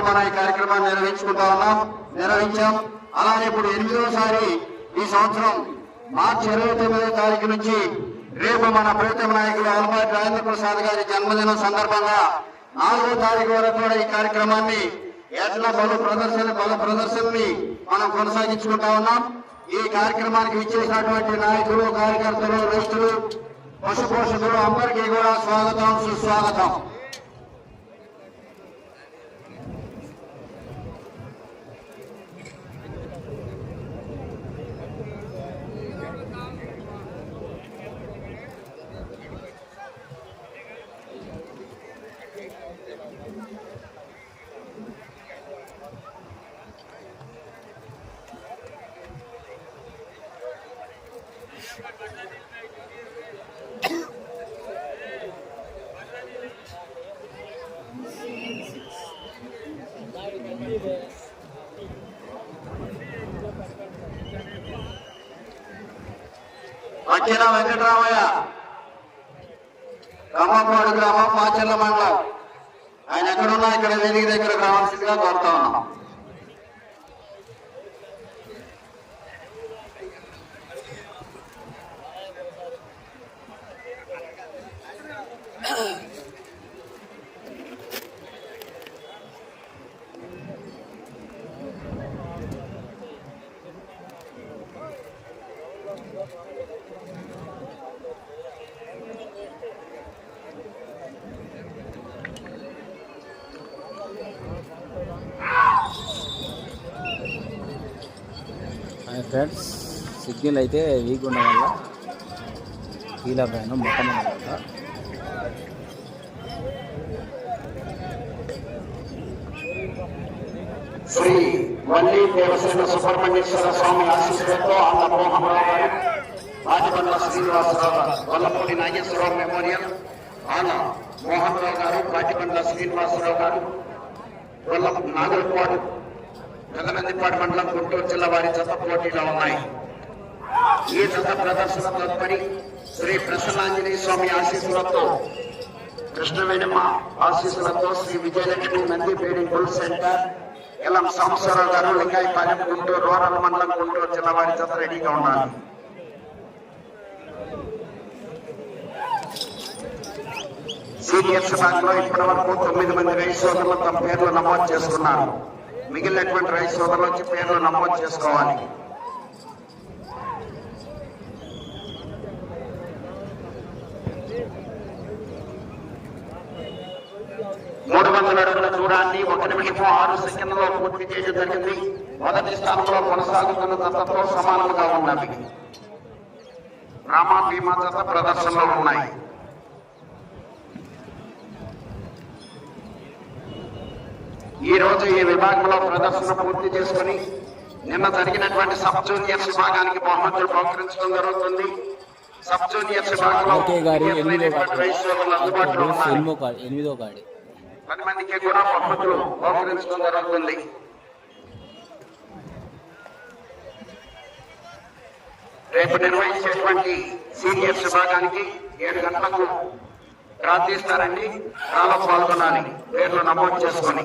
పాటు మనం ఈ కార్యక్రమాన్ని నిర్వహించుకుంటా ఉన్నాం నిర్వహించాం. అలానే ఇప్పుడు ఎనిమిదోసారి ఈ సంవత్సరం మార్చి ఇరవై తొమ్మిదో తారీఖు నుంచి రేపు మన ప్రీతమ నాయకుడు అలపాటి రాజేంద్ర ప్రసాద్ గారి జన్మదినం సందర్భంగా నాలుగో తారీఖు వరకు కూడా ఈ కార్యక్రమాన్ని ఎట్ల బలు ప్రదర్శన బల ప్రదర్శనని మనం కొనసాగించుకుంటా ఉన్నాం. ఈ కార్యక్రమానికి ఇచ్చేసినటువంటి నాయకులు కార్యకర్తలు రైతులు పశు పోషకులు అందరికీ కూడా స్వాగతం సుస్వాగతం. మధ్యన వెంకటరామయ్య ఫ్రెండ్స్ సిగ్నల్ అయితే వీక్ ఉండడం వల్ల కీలా పైన మొత్తం అనమాట శ్రీ వల్లి దేవసేన సుబ్రహ్మణ్యేశ్వర స్వామి ఆశీస్సులతో అన్న మోహనరావు గారు రాజబండ్ల శ్రీనివాసరావు వల్లపూడి నాగేశ్వరరావు మెమోరియల్ ఆన మోహన్ రావు గారు రాజబండ్ల శ్రీనివాసరావు గారు వల్ల నాగరపాడు గగనందిపాడు మండలం గుంటూరు జిల్లా వారి జత పోటీలో ఉన్నాయి. ఈ జత ప్రదర్శన తదుపరి శ్రీ ప్రసన్నాంజనేయ స్వామి ఆశీస్సులతో కృష్ణవేణమ్మ ఆశీస్సులతో Shri Vijayalakshmi Nandi breeding bull centre ఎలం సంవత్సరావు గారు లింగాయపాలెం గుంటూరు రూరల్ మండలం గుంటూరు జిల్లా వారి జత రెడీగా ఉండాలి సీనియర్స్ బ్యాంక్లో ఇప్పటి వరకు తొమ్మిది మంది రైతు సోదరులు తమ పేర్లు నమోదు చేసుకున్నారు. మిగిలినటువంటి రైతు సోదరులు వచ్చి పేర్లు నమోదు చేసుకోవాలి. మూడు వందల అడుగుల దూరాన్ని ఒక నిమిషం ఆరు సెకండ్లో పూర్తి చేయడం జరిగింది. మొదటి స్థానంలో కొనసాగుతున్న జతతో సమానంగా ఉన్నవి. రామా భీమా జత ప్రదర్శనలో ఉన్నాయి. ఈ రోజు ఈ విభాగంలో ప్రదర్శన పూర్తి చేసుకుని నిన్న జరిగినటువంటి సబ్ జూనియర్స్ విభాగానికి బహుమతులు బహుకరించడం జరుగుతుంది. సబ్ జూనియర్స్ విభాగంలో అందుబాటులో కార్డు పది మందికి కూడా బహుమతులు బహుకరించడం జరుగుతుంది. రేపు నిర్వహించేటువంటి సీనియర్స్ విభాగానికి ఏడు గంటలకు డ్రా తీస్తారండి డ్రాలో పాల్గొనాలి. పేర్లు నమోదు చేసుకొని.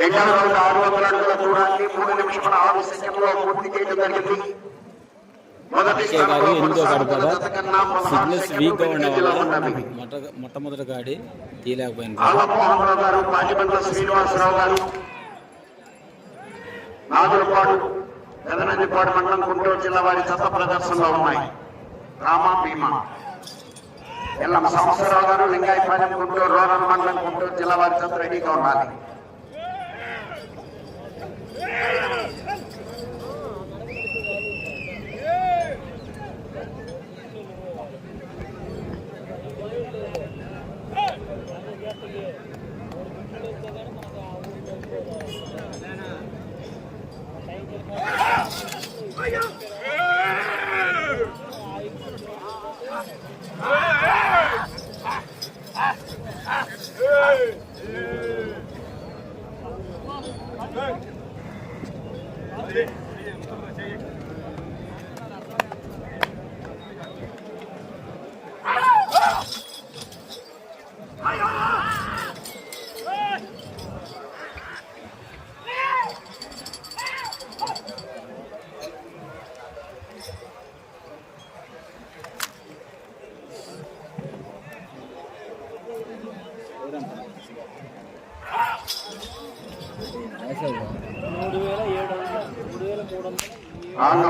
రెండవ రోజు ఆరు వందల అడుగుల దూరాన్ని మూడు నిమిషముల ఆరు సెకండ్ల స్థానంలో పూర్తి చేయడం జరిగింది మొదటి విజయ్ గారు స్థానంలో ఎనిమిదో గాడి కొనసాగుతున్న కదా జత కన్నా పదహారు సిగ్నల్స్ వీక్గా ఉండడం వల్ల. మొట్ట మొట్టమొదటి గాడి తీయలేకపోయింది. గారు పాటిబండ్ల శ్రీనివాసరావు గారు నాగులపాడు పెదనందిపాడు మండలం గుంటూరు జిల్లా వారి చెత్త ప్రదర్శనలో ఉన్నాయి. రామా భీమా. ఎల్లం సంవత్సరావు గారు లింగాయపాలెం గుంటూరు రూరల్ మండలం గుంటూరు జిల్లా వారి చెత్త రెడీగా ఉండాలి.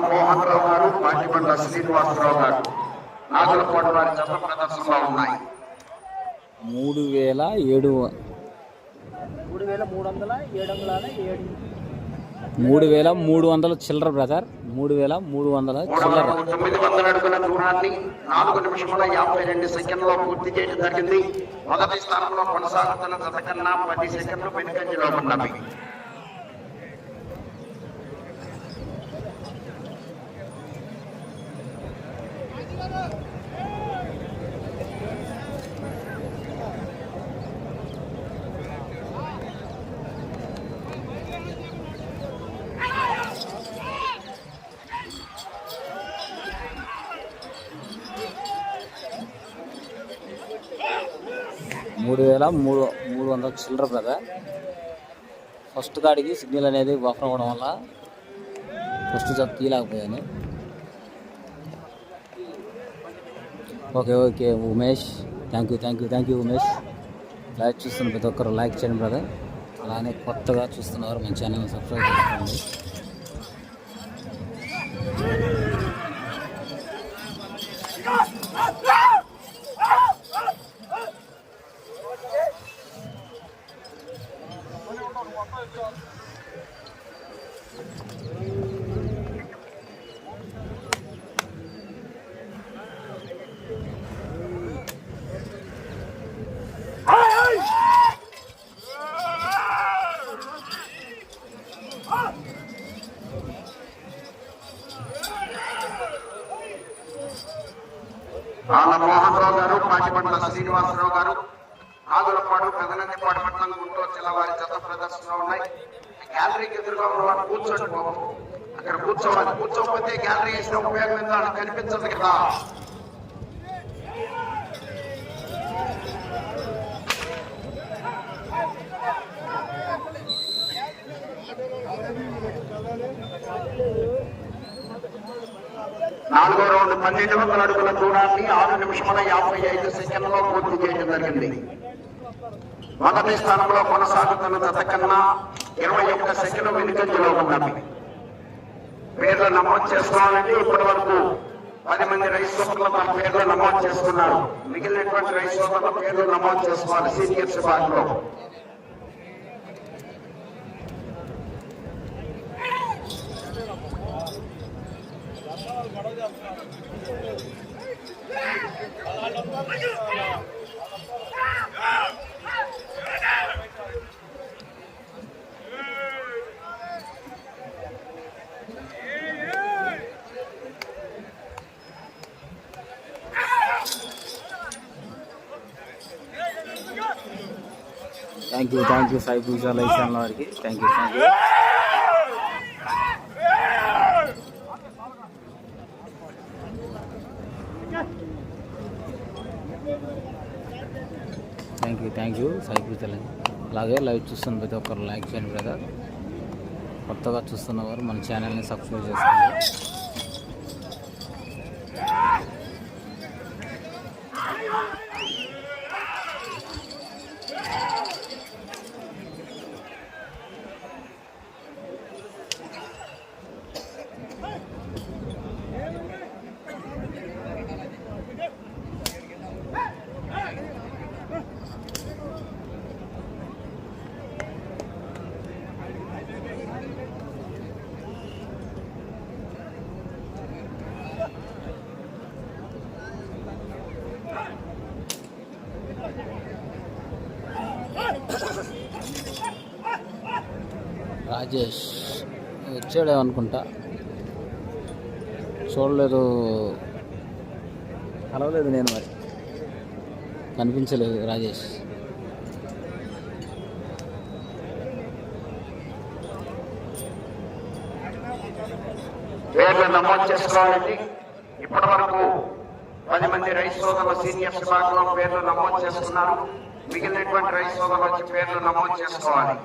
మోహన్ రావు గారు శ్రీనివాసరావు గారు. నాగులపాడు వారి చెత్త ప్రదర్శనలో ఉన్నాయి. మూడు వేల ఏడు మూడు వేల మూడు వందల ఏడు వందల ఏడు. మూడు వేల మూడు వందల చిల్లర బ్రదర్. మూడు వేల మూడు వందల చిల్లర. తొమ్మిది వందల అడుగుల దూరాన్ని నాలుగు నిమిషముల యాభై రెండు సెకండ్లో పూర్తి చేయడం జరిగింది. మొదటి స్థానంలో కొనసాగుతున్న జత కన్నా పది సెకండ్లు వెనుకంజలో ఉన్నవి. మూడు వేల మూడు మూడు వందల చిల్లర బ్రదర్. ఫస్ట్ కాడికి సిగ్నల్ అనేది బఫర్ అవ్వడం వల్ల first job తీయలేకపోయాను. Okay okay Umesh. Thank you thank you thank you Umesh. Like చూస్తున్న ప్రతి ఒక్కరు లైక్ చేయండి బ్రదర్. అలానే కొత్తగా చూస్తున్నవారు మన ఛానల్ సబ్స్క్రైబ్ చేసుకోండి ఆన మోహన్ రావు గారు పాటిబండ్ల శ్రీనివాసరావు గారు నాగులపాడు పెదనందిపాడు మండలం గుంటూరు జిల్లా వారి జత ప్రదర్శనలో ఉన్నాయి గ్యాలరీకి ఎదురుగా ఉన్న వారు కూర్చోండి బాబు అక్కడ కూర్చోవాలి కూర్చోకపోతే గ్యాలరీ వేసిన ఉపయోగం ఏందో వాళ్ళకి కనిపించదు కదా నాలుగో రౌండ్ పన్నెండు వందల అడుగుల దూరాన్ని ఆరు నిమిషముల యాభై ఐదు సెకండ్లలో పూర్తి చేయడం జరిగింది. మొదటి స్థానంలో కొనసాగుతున్న జత కన్నా ఇరవై ఒక్క సెకండ్ వెనుకంజలో ఉన్నది. పేర్లు నమోదు చేసుకోవాలంటే ఇప్పటి వరకు పది మంది రైస్ సోదరులు తమ పేర్లు నమోదు చేసుకున్నారు. మిగిలినటువంటి రైస్ సోదరుల పేర్లు నమోదు చేసుకోవాలి. సీనియర్స్ విభాగంలో thank you thank you five visualisation వారికి. Thank you thank you thank you thank you Sai Pooja అలాగే లైవ్ చూస్తున్న ప్రతి ఒక్కరు లైక్ చేయండి బ్రదర్. కొత్తగా చూస్తున్నవారు మన ఛానల్ని సబ్స్క్రైబ్ చేసుకోండి. రాజేష్ వచ్చాడే అనుకుంటా. చూడలేదు. కలవలేదు నేను మరి. కనిపించలేదు రాజేష్. పేర్లు నమోదు చేసుకోవాలండి. ఇప్పటి వరకు పది మంది రైతు సోదరులు సీనియర్ విభాగంలో పేర్లు నమోదు చేసుకున్నారు. మిగిలినటువంటి రైతు సోదరులు వచ్చి పేర్లు నమోదు చేసుకోవాలి.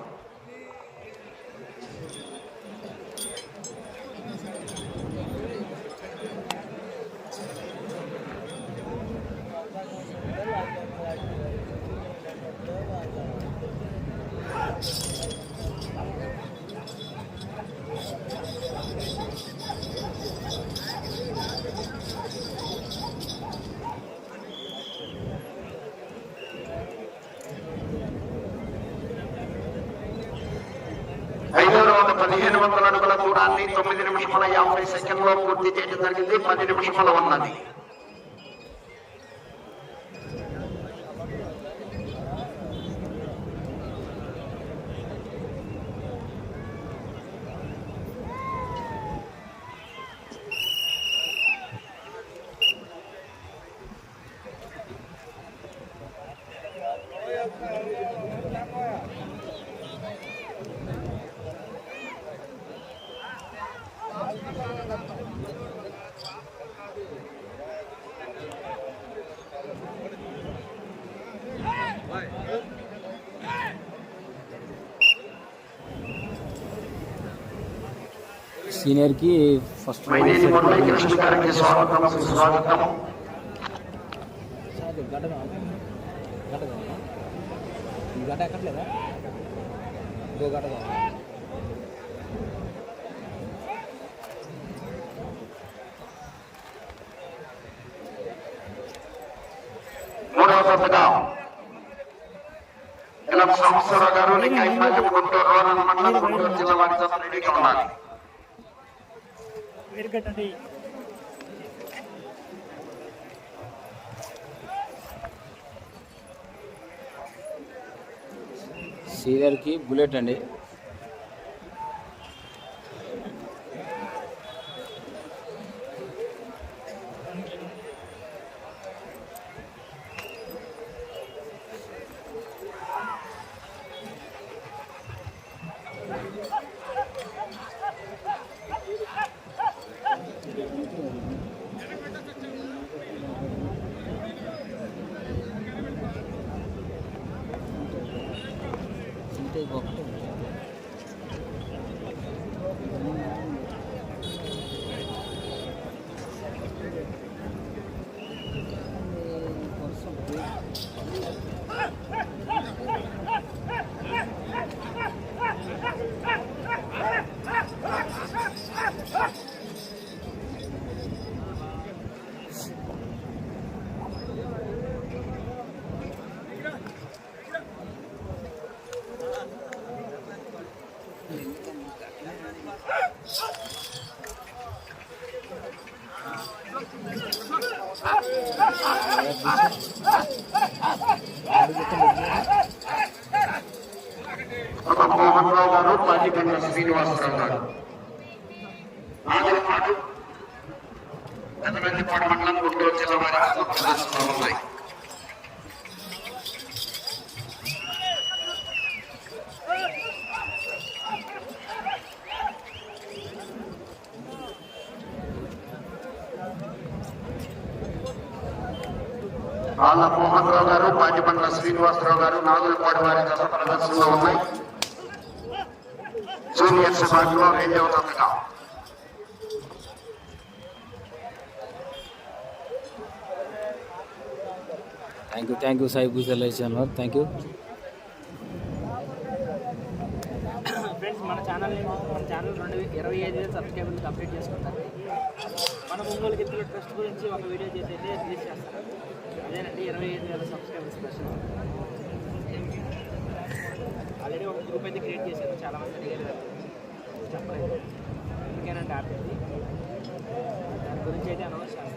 తర్వాత పదిహేను వందల అడుగుల దూరాన్ని తొమ్మిది నిమిషముల యాభై సెకండ్లో పూర్తి చేయడం జరిగింది. పది నిమిషముల ఉన్నది. సీనియర్కి ఫస్ట్ మైనేని మురళీ కృష్ణ గారికి స్వాగతం సుస్వాగతం గడ్డ కావాలా గడ్డ కావాలా ఈ గడ్డ ఎక్కట్లేదా ఇంకో గడ్డ సీరియల్కి బుల్లెట్ అండి సీట్ అయిపోతే మోహన్ రావు గారు పాటిబండ శ్రీనివాసరావు గారు ఆదిపాటు పెదనందిపాడు మండలం గుంటూరు జిల్లా వారి ప్రదర్శనలో ఉన్నాయి మోహన్ రావు గారు పాటిబండ్ల శ్రీనివాసరావు గారు నాగులపాడు వారి గత ప్రదర్శనలో ఉన్నాయి. జూనియర్ విభాగంలో రెండవ థ్యాంక్ యూ సాయి గుజల్ సాయి థ్యాంక్ యూ. ఫ్రెండ్స్ మన ఛానల్ మన ఛానల్ రెండు ఇరవై ఐదు వేలు సబ్స్క్రైబర్లు కంప్లీట్ చేసుకుంటారు. మన ఒంగోలు గిత్తుల ట్రస్ట్ గురించి ఒక వీడియో చేసి అయితే రిలీజ్ చేస్తారు. అదేనండి ఇరవై ఐదు వేల సబ్స్క్రైబర్స్ స్పెషల్. ఆల్రెడీ ఒక గ్రూప్ అయితే క్రియేట్ చేశారు చాలామంది అడిగారు చెప్పలేదు. అందుకేనండి ఆపేది దాని గురించి అయితే అనవసరం.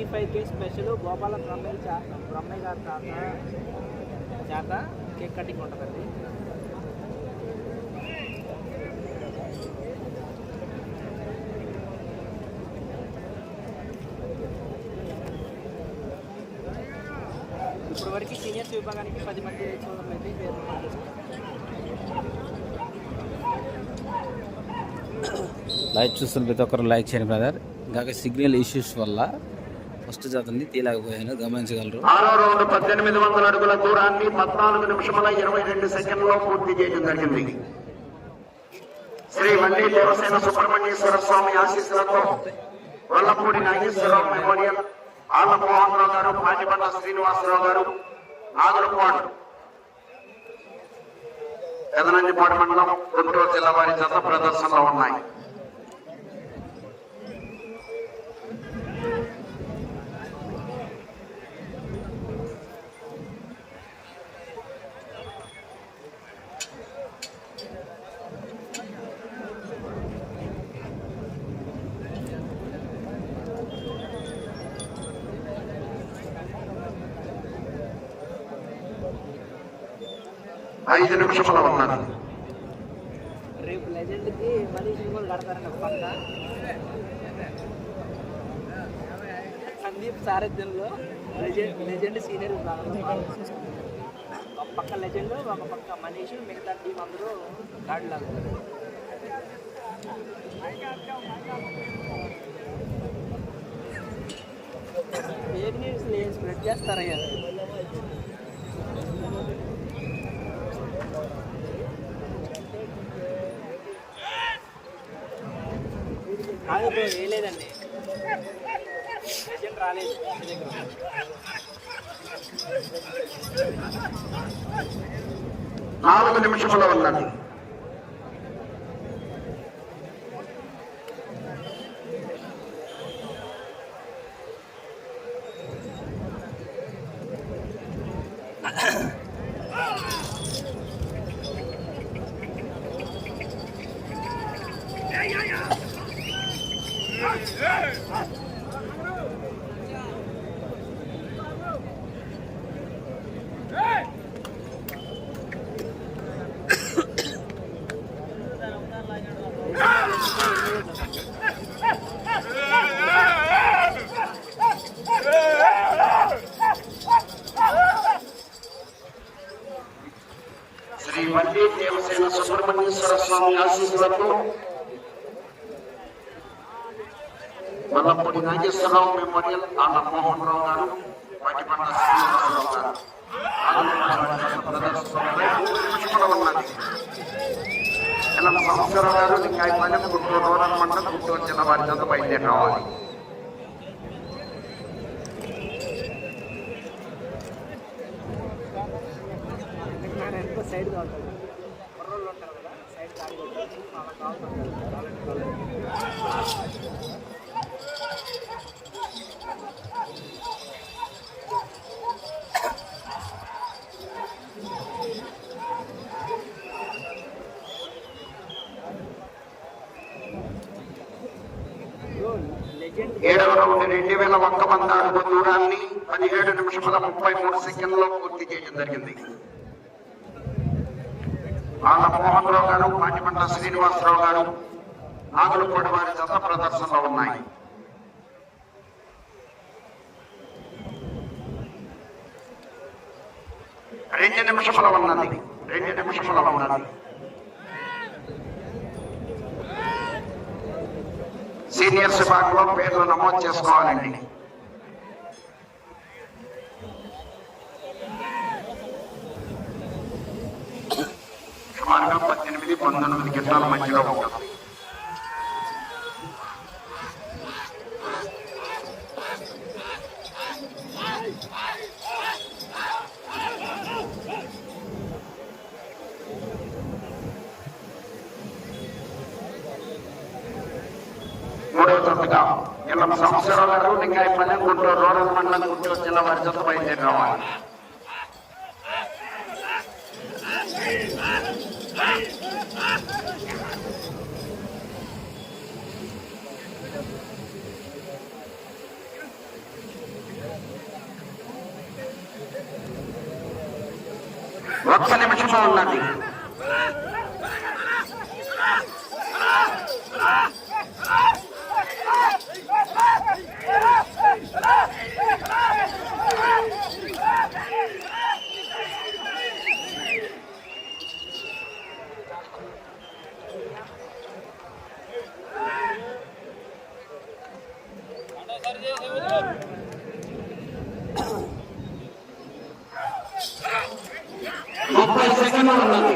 చేస్తాను five K special Gopala Brahmaiah చా బ్రహ్మయ్య గారి తాత చేత కేక్ కటింగ్ ఉంటుందండి. ఇప్పుడు వరకు సీనియర్స్ విభాగానికి పది మంది చూడడం అయితే పేరు లైవ్ చూస్తున్న ప్రతి ఒక్కరు లైక్ చేయండి బ్రదర్ ఇంకా సిగ్నల్ ఇష్యూస్ వల్ల ఫస్ట్ జాతరని తీయలేకపోయాను గమనించగలరు. ఆరో రౌండ్ పద్దెనిమిది వందల అడుగుల దూరాన్ని పద్నాలుగు నిమిషముల ఇరవై రెండు సెకండ్లో పూర్తి చేయడం జరిగింది. శ్రీ వల్లి దేవసేన సుబ్రహ్మణ్యేశ్వర స్వామి ఆశీస్సులతో వల్లపూడి నాగేశ్వరరావు మెమోరియల్ ఆళ్ళ రావు గారు పాటిబండ శ్రీనివాసరావు గారు నాగరపాడు పెదనందిపాడు మండలం గుంటూరు జిల్లా వారి జత ప్రదర్శనలో ఉన్నాయి. ఐదు నిమిషముల ఉన్నది రేపు లెజెండ్కి మనీ సినిమాలు కడతారండి ఒక పక్క సందీప్ సారథ్యంలో లెజెండ్ సీనియర్ ఒక పక్క లెజెండ్ ఒక పక్క మనీష్ మిగతా టీం అందరూ గాడి లాగుతారు ఫేక్ న్యూస్ స్ప్రెడ్ చేస్తారయ్యా కాదు బ్రో వేయలేదండి. లెజెండ్ రాలేదు ఇంటి దగ్గర నాలుగు నిమిషముల ఉన్నది శ్రీ ¡Vamos! ఇలా సంవత్సరం గారు నికాయపాలెం గుంటూరు రూరల్ మండలం గుంటూరు జిల్లా వారి చెంత బయలుదేరి రావాలి సైడ్ కావాలి కుర్రోళ్ళు ఉంటారు కదా సైడ్ కాదు కొట్టచ్చు అలా కావాలి లెజెండ్ ఏడవ రౌండ్ రెండు వేల ఒక్క వంద అడుగు దూరాన్ని పదిహేడు నిమిషముల ముప్పై సమయంలో పూర్తి చేయడం జరిగింది. ఆళ్ళ మోహన్ రావు గారు పాటిపంట శ్రీనివాసరావు గారు నాగులపూడి వారి జత ప్రదర్శనలో ఉన్నాయి. రెండు నిమిషముల ఉన్నది. రెండు నిమిషముల ఉన్నది. సీనియర్స్ విభాగంలో పేర్లు నమోదు చేసుకోవాలండి. సుమారుగా పద్దెనిమిది పంతొమ్మిది గిట్టాల మధ్యలో ఉంటుంది మూడవ తరగతిగా ఇళ్ళ సంవత్సరాల గారు లింగాయపల్లెం గుంటూరు రూరల్ మండలం గుంటూరు జిల్లా వారి జత బయలుదేరి రావాలి. ఒక్క నిమిషంలో ఉన్నది ముప్పై సెకండ్లు ఉన్నది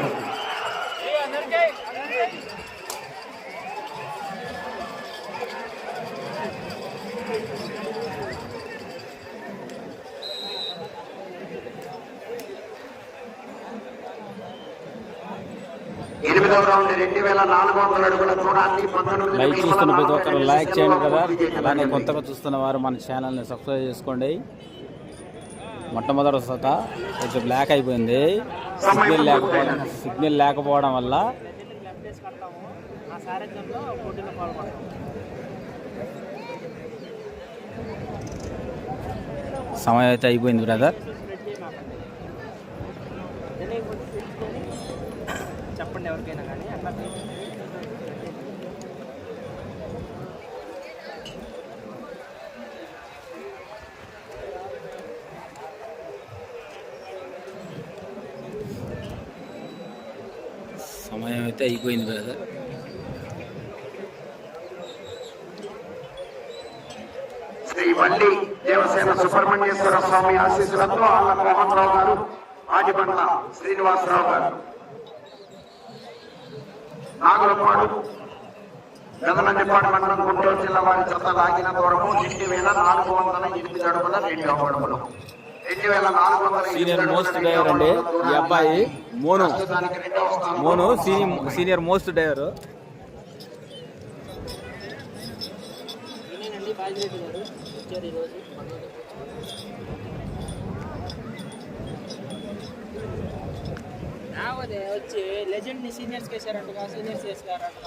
ఎనిమిదవ రౌండ్ రెండు వేల నాలుగు వందల అడుగుల దూరాన్ని పంతొమ్మిది లైక్ చూస్తున్న ప్రతి ఒక్కరు లైక్ చేయండి కదా. అలానే కొత్తగా చూస్తున్న వారు మన ఛానల్ని సబ్స్క్రైబ్ చేసుకోండి. మొట్టమొదటి సత కొంచెం బ్లాక్ అయిపోయింది. సిగ్నల్ లేకపోవడం సిగ్నల్ లేకపోవడం వల్ల సమయం అయితే అయిపోయింది బ్రదర్. అయితే అయిపోయింది బ్రదర్. శ్రీ వల్లి దేవసేన సుబ్రహ్మణ్యేశ్వర స్వామి ఆశీస్సులతో ఆళ్ళ మోహన్ రావు గారు ఆదిబండ్ల శ్రీనివాసరావు గారు. నాగులపాడు గదనందిపాడు మండలం గుంటూరు జిల్లా వారి చెత్త లాగిన దూరము రెండు వేల నాలుగు వందల ఎనిమిది అడుగుల రెండు అడుగులు. సీనియర్ మోస్ట్ డ్రైవర్ అండి. ఈ అబ్బాయి Monu. Monu senior senior most driver వచ్చి లెజెండ్ని సీనియర్స్కి వేసారంట సీనియర్స్ వేసారంట